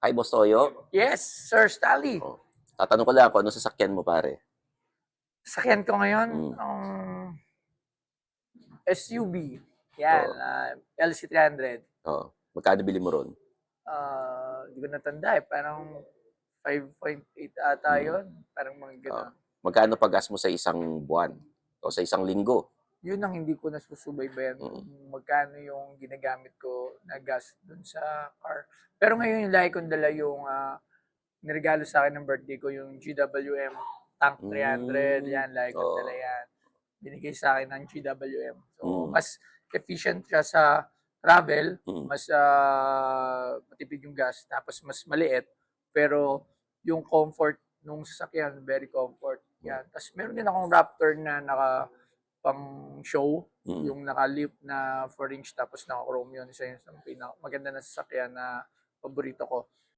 Hi, Boss Toyo. Yes, Sir Stally. Oh. Tatanong ko lang kung ano sasakyan mo, pare. Sakyan ko ngayon, Mm. ang SUV. Yan, Oo. ah, LC300. Oo. Magkano bili mo ron? Ah, Hindi ko natanda eh. Parang 5.8 ata Mm. yun. Parang mga gano'n. Magkano pag-gas mo sa isang buwan? O sa isang linggo? Yun ang hindi ko nasusubaybayan Mm. kung magkano yung ginagamit ko na gas dun sa car. Pero ngayon yung lagi kong dala yung ah, niregalo sa akin ng birthday ko yung GWM Tank 300. Mm. Yan, lagi kong Oo. dala yan. Binigay sa akin ng GWM. So, Mm. mas efficient siya sa travel, Mm. mas ah, matipid yung gas, tapos mas maliit. Pero yung comfort nung sasakyan, very comfort. Yan. Tapos meron din akong Raptor na naka pang show, Mm. yung naka-lip na 4 inch tapos naka-chrome yun. Isa yun sa pinaka maganda na sasakyan na paborito ko.